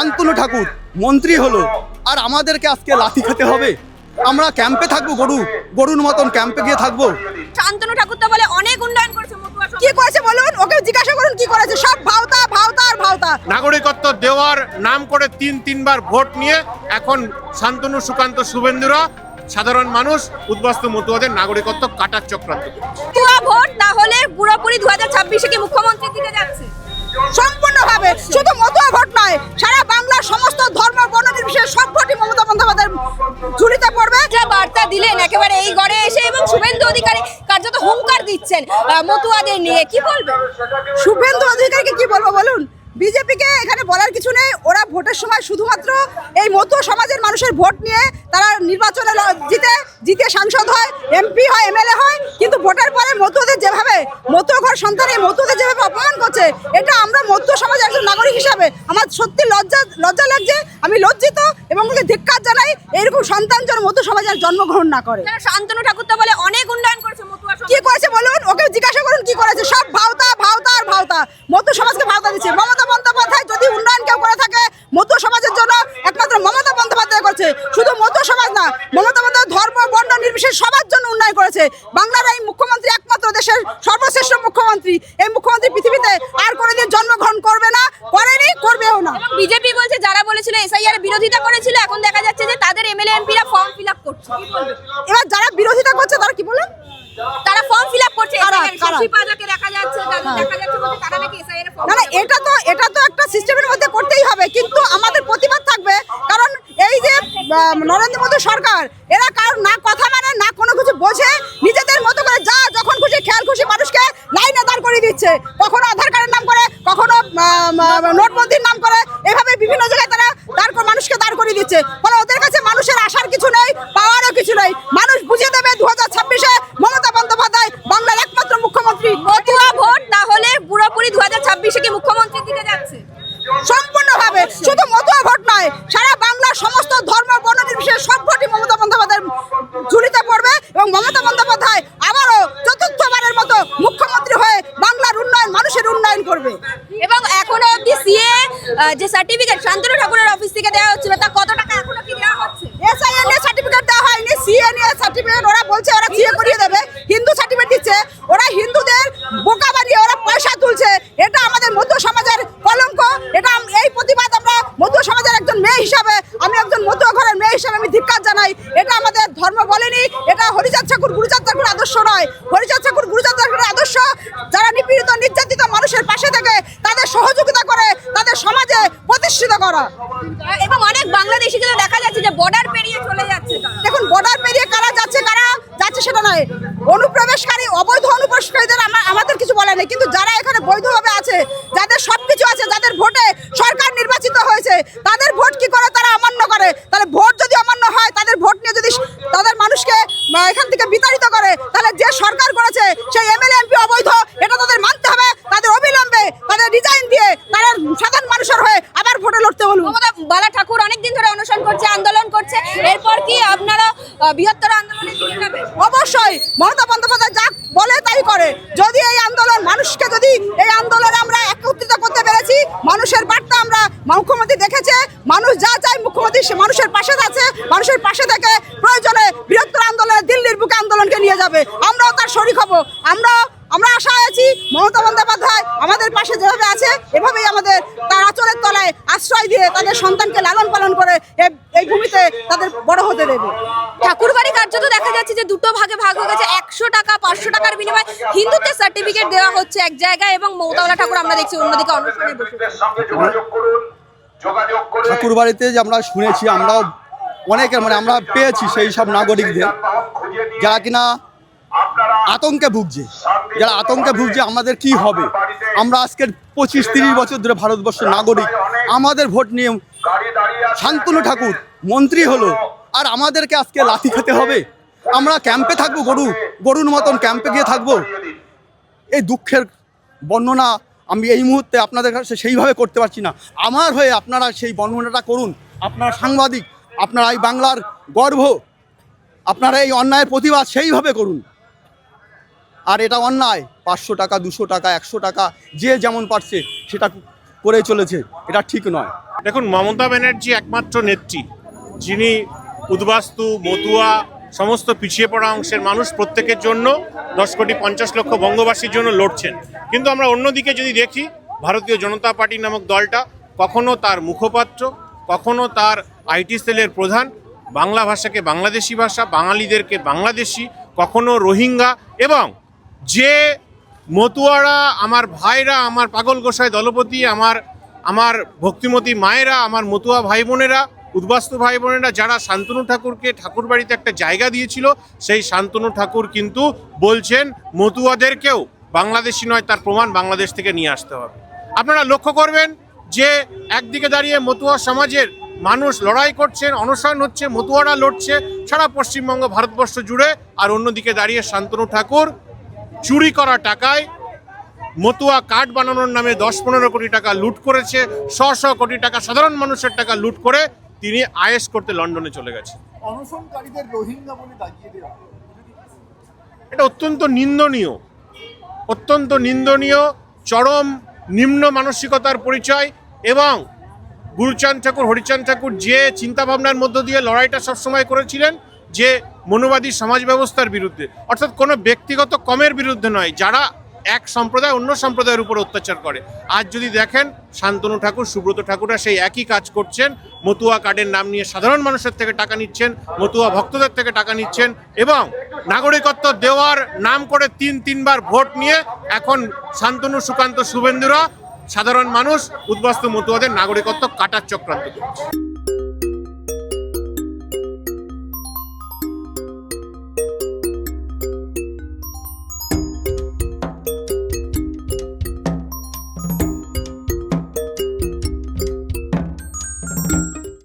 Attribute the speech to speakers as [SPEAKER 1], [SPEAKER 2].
[SPEAKER 1] শান্তনু ঠাকুর মন্ত্রী হলো। আর আমাদেরকে আজকে লাথি খেতে হবে। আমরা ক্যাম্পে থাকব গরু গরুর মতন ক্যাম্পে গিয়ে থাকব।
[SPEAKER 2] শান্তনু ঠাকুর তো বলে অনেক উন্নয়ন করেছে
[SPEAKER 3] কি করেছে বলুন? ওকে জিজ্ঞাসা করুন কি করেছে। সব ভাওতা ভাওতা আর ভাওতা।
[SPEAKER 4] নাগরিকত্ব দেওয়ার নাম করে তিন তিনবার ভোট নিয়ে এখন শান্তনু সুকান্ত শুভেন্দুরা সাধারণ মানুষ উদ্বাস্তু মতুয়াদের নাগরিকত্ব কাটার চক্রান্ত।
[SPEAKER 2] মতুয়া ভোট তাহলে পুরোপুরি দু হাজার ছাব্বিশে কি মুখ্যমন্ত্রীর দিকে যাচ্ছে?
[SPEAKER 3] সম্পূর্ণভাবে। শুধু মতুয়া ভোট নয় সারা সমস্ত ধর্ম বর্ণ নির্বিশেষে সব মমতা বন্দ্যোপাধ্যায়ের ঝুলিতে পড়বে।
[SPEAKER 2] যা বার্তা দিলেন একেবারে এই গড়ে এসে এবং শুভেন্দু অধিকারী কার্যত হুঙ্কার দিচ্ছেন মতুয়াদের নিয়ে। কি বলবেন?
[SPEAKER 3] শুভেন্দু অধিকারীকে কি বলব বলুন? বিজেপিকে এখানে বলার কিছু নেই। ওরা ভোটের সময় শুধুমাত্র এই মতুয়া সমাজের মানুষের ভোট নিয়ে তারা নির্বাচনে জিতে জিতে সাংসদ হয়, এমপি হয়, এমএলএ হয়। কিন্তু ভোটের পরে মতুয়াদের যেভাবে মতুয়া ঘর সন্তান এই যেভাবে অপমান করছে এটা আমরা সমাজের একজন নাগরিক হিসাবে আমার সত্যি লজ্জা লজ্জা লাগছে। আমি লজ্জিত এবং ওকে ধিক্কার জানাই এরকম সন্তান যেন আর জন্মগ্রহণ না করে।
[SPEAKER 2] শান্তনু ঠাকুর তো বলে অনেক উন্নয়ন করেছে
[SPEAKER 3] কি করেছে বলুন? ওকে জিজ্ঞাসা করুন কি করেছে। সব ভাওতা ভাওতা আর ভাওতা। মধ্য সমাজকে ভাওতা দিচ্ছে। মমতা বন্দ্যোপাধ্যায় যদি উন্নয়ন কেউ করে থাকে মধ্য সমাজের জন্য একমাত্র মমতা বন্দ্যোপাধ্যায় করছে। শুধু মধ্য সমাজ না মমতা বন্দ্যোপাধ্যায় ধর্ম বর্ণ নির্বিশেষে সবার জন্য উন্নয়ন করেছে। বাংলার এই মুখ্যমন্ত্রী একমাত্র দেশের সর্বশ্রেষ্ঠ মুখ্যমন্ত্রী। এই মুখ্যমন্ত্রী পৃথিবীতে আর কোনোদিন জন্মগ্রহণ করবে না করেনি করবেও না।
[SPEAKER 2] বিজেপি বলছে যারা বলেছিল এসআইআর বিরোধিতা করেছিল এখন দেখা যাচ্ছে যে তাদের এমএলএ এমপিরা ফর্ম ফিল আপ করছে।
[SPEAKER 3] এবার যারা বিরোধিতা করছে তারা কি বলেন
[SPEAKER 2] তারা ফর্ম ফিল আপ করছে? দেখা যাচ্ছে তাদের দেখা যাচ্ছে তারা নাকি এসআইআর এর ফর্ম
[SPEAKER 3] না না এটা তো এটা তো একটা সিস্টেমের মধ্যে করতেই হবে কিন্তু আমাদের প্রতিবাদ থাকবে কারণ এই যে নরেন্দ্র মোদী সরকার এরা কারণ না কথা মানে না কোনো কিছু বোঝে নোটবন্দির নাম করে, এভাবে বিভিন্ন জায়গায় তারা দাঁড় মানুষকে দাঁড় করিয়ে দিচ্ছে। ফলে ওদের কাছে মানুষের আসার কিছু নেই, পাওয়ারও কিছু নেই মানুষ বুঝিয়ে দেবে দু হাজার ছাব্বিশে মমতা বন্দ্যোপাধ্যায় বাংলার একমাত্র মুখ্যমন্ত্রী
[SPEAKER 2] মতুয়া ভোট তাহলে পুরোপুরি দু হাজার ছাব্বিশে কি মুখ্যমন্ত্রীর দিকে যাচ্ছে
[SPEAKER 3] সম্পূর্ণভাবে শুধু মতুয়া ভোট নয় সারা বাংলার সমস্ত ধর্ম বর্ণ নির্বিশেষে সব ভোটই মমতা বন্দ্যোপাধ্যায়ের ঝুলিতে পড়বে এবং মমতা বন্দ্যোপাধ্যায় আবারও চতুর্থবারের মতো মুখ্যমন্ত্রী হয়ে বাংলার উন্নয়ন করবে।
[SPEAKER 2] এবং এখনও অবধি সিএ যে সার্টিফিকেট শান্তনু ঠাকুরের অফিস থেকে দেওয়া হচ্ছিল, তা কত টাকা এখনও কি দেওয়া হচ্ছে?
[SPEAKER 3] এসআইএন এর সার্টিফিকেট দেওয়া হয়নি এর সার্টিফিকেট ওরা বলছে ওরা সিএ করিয়ে দেবে, হিন্দু সার্টিফিকেট ওরা হিন্দুদের বোকা বানিয়ে ওরা পয়সা তুলছে, এটা আমাদের মধ্য সমাজের কলঙ্ক, এটা এই প্রতিবাদ আমরা মধ্য সমাজের একজন মেয়ে হিসাবে, আমি একজন মধ্য ঘরের মেয়ে হিসাবে আমি ধিক্কার জানাই, এটা আমাদের ধর্ম বলেনি, এটা হরিচাঁদ ঠাকুর, গুরুচাঁদ ঠাকুর আদর্শ নয় ঠাকুর গুরুচাঁদ ঠাকুরের আদর্শ যারা নিপীড়িত নির্যাতিত মানুষের পাশে থেকে তাদের সহযোগিতা করে তাদের সমাজে প্রতিষ্ঠিত করা
[SPEAKER 2] এবং অনেক বাংলাদেশি কিন্তু দেখা যাচ্ছে যে বর্ডার পেরিয়ে চলে যাচ্ছে
[SPEAKER 3] দেখুন বর্ডার পেরিয়ে কারা যাচ্ছে কারা যাচ্ছে সেটা নয়। অনুপ্রবেশকারী, অবৈধ অনুপ্রবেশকারীদের আমা- আমাদের কিছু বলে নেই। কিন্তু যারা এখানে বৈধভাবে আছে, যাদের সব কিছু আছে, যাদের ভোটে সরকার নির্বাচিত হয়েছে, তাদের ভোট কি করে তারা অমান্য করে? তাহলে ভোট যদি অমান্য হয়, তাদের ভোট নিয়ে যদি তাদের মানুষকে এখান থেকে বিতাড়িত করে, তাহলে যে সরকার করেছে, সেই এমএলএ এমপি অবৈধ এটা তাদের মানতে হবে তাদের অবিলম্বে তাদের রিজাইন দিয়ে তাদের সাধারণ মানুষের হয়ে আবার ভোটে লড়তে বলুন
[SPEAKER 2] মমতা বালা ঠাকুর অনেকদিন ধরে অনুসরণ করছে, আন্দোলন করছে। এরপর কি আপনারা বৃহত্তর আন্দোলনে
[SPEAKER 3] অবশ্যই মমতা বন্দ্যোপাধ্যায় যা বলে তাই করে। যদি এই আন্দোলন মানুষকে যদি, এই আন্দোলনে আমরা একত্রিত করতে পেরেছি, মানুষের বার্তা আমরা মুখ্যমন্ত্রী দেখেছে মানুষ যা চায় মুখ্যমন্ত্রী সে মানুষের পাশে আছে মানুষের পাশে থেকে প্রয়োজনে বৃহত্তর আন্দোলনে দিল্লির বুকে আন্দোলনকে নিয়ে যাবে আমরাও তার শরিক হব আমরা আমরা আশা আছি মমতা বন্দ্যোপাধ্যায় আমাদের যেভাবে আছে এভাবেই আমাদের তার আচরের তলায় আশ্রয় দিয়ে তাদের সন্তানকে লালন পালন করে এই ভূমিতে তাদের বড় হতে দেবে।
[SPEAKER 2] ঠাকুরবাড়ি কার্যত দেখা যাচ্ছে যে দুটো ভাগে ভাগ হয়ে গেছে একশো টাকা পাঁচশো টাকার বিনিময়ে হিন্দুত্বের সার্টিফিকেট দেওয়া হচ্ছে এক জায়গায় এবং মমতাওয়ালা ঠাকুর আমরা দেখছি অন্যদিকে অনুসরণে বসে
[SPEAKER 1] ঠাকুর বাড়িতে যে আমরা শুনেছি আমরাও অনেকের মানে আমরা পেয়েছি সেই সব নাগরিকদের যারা কিনা আতঙ্কে ভুগছে যারা আতঙ্কে ভুগছে আমাদের কি হবে? আমরা আজকের পঁচিশ, তিরিশ বছর ধরে ভারতবর্ষের নাগরিক। আমাদের ভোট নিয়ে শান্তনু ঠাকুর মন্ত্রী হলো, আর আমাদেরকে আজকে লাথি খেতে হবে। আমরা ক্যাম্পে থাকব গরু, গরুর মতন ক্যাম্পে গিয়ে থাকব। এই দুঃখের বর্ণনা আমি এই মুহূর্তে আপনাদের কাছে সেইভাবে করতে পারছি না। আমার হয়ে আপনারা সেই বর্ণনাটা করুন। আপনারা সাংবাদিক, আপনারা এই বাংলার গর্ব, আপনারা এই অন্যায়ের প্রতিবাদ সেইভাবে করুন। আর এটা অন্যায়। পাঁচশো টাকা, দুশো টাকা, একশো টাকা, যে যেমন পারছে সেটা করে চলেছে। এটা ঠিক নয়।
[SPEAKER 4] দেখুন, মমতা ব্যানার্জি একমাত্র নেত্রী। যিনি উদ্বাস্তু, মতুয়া, সমস্ত পিছিয়ে পড়া অংশের মানুষ প্রত্যেকের জন্য দশ কোটি পঞ্চাশ লক্ষ বঙ্গবাসীর জন্য লড়ছেন। কিন্তু আমরা অন্যদিকে যদি দেখি, ভারতীয় জনতা পার্টি নামক দলটা কখনো তার মুখপাত্র, কখনো তার আইটি সেলের প্রধান, বাংলা ভাষাকে বাংলাদেশি ভাষা, বাঙালিদেরকে বাংলাদেশি, কখনো রোহিঙ্গা এবং যে মতুয়ারা, আমার ভাইরা, আমার পাগল গোসাই দলপতি, আমার আমার ভক্তিমতী মায়েরা, আমার মতুয়া ভাই বোনেরা উদ্বাস্তু ভাই বোনেরা যারা শান্তনু ঠাকুরকে ঠাকুর বাড়িতে একটা জায়গা দিয়েছিল, সেই শান্তনু ঠাকুর কিন্তু বলছেন, মতুয়াদেরকেও বাংলাদেশি নয়, তার প্রমাণ বাংলাদেশ থেকে নিয়ে আসতে হবে। আপনারা লক্ষ্য করবেন যে, একদিকে দাঁড়িয়ে মতুয়া সমাজের মানুষ লড়াই করছেন, অনশন হচ্ছে, মতুয়ারা লড়ছে, সারা পশ্চিমবঙ্গ, ভারতবর্ষ জুড়ে, আর অন্যদিকে দাঁড়িয়ে শান্তনু ঠাকুর চুরি করা টাকায় মতুয়া কার্ড বানানোর নামে দশ পনেরো কোটি টাকা লুট করেছে শ শ কোটি টাকা সাধারণ মানুষের টাকা লুট করে তিনি আয়েস করতে লন্ডনে চলে গেছে। এটা অত্যন্ত নিন্দনীয় অত্যন্ত নিন্দনীয় চরম নিম্ন মানসিকতার পরিচয় এবং গুরুচাঁদ ঠাকুর হরিচাঁদ ঠাকুর যে চিন্তাভাবনার মধ্য দিয়ে লড়াইটা সবসময় করেছিলেন যে মনোবাদী সমাজ ব্যবস্থার বিরুদ্ধে। অর্থাৎ কোনো ব্যক্তিগত কমের বিরুদ্ধে নয়, যারা এক সম্প্রদায় অন্য সম্প্রদায়ের উপর অত্যাচার করে। আজ যদি দেখেন, শান্তনু ঠাকুর, সুব্রত ঠাকুররা সেই একই কাজ করছেন, মতুয়া কার্ডের নাম নিয়ে সাধারণ মানুষের থেকে টাকা নিচ্ছেন, মতুয়া ভক্তদের থেকে টাকা নিচ্ছেন, এবং নাগরিকত্ব দেওয়ার নাম করে তিন, তিনবার ভোট নিয়ে এখন শান্তনু, সুকান্ত, শুভেন্দুরা সাধারণ মানুষ, উদ্বাস্তু মতুয়াদের নাগরিকত্ব কাটার চক্রান্ত করছে।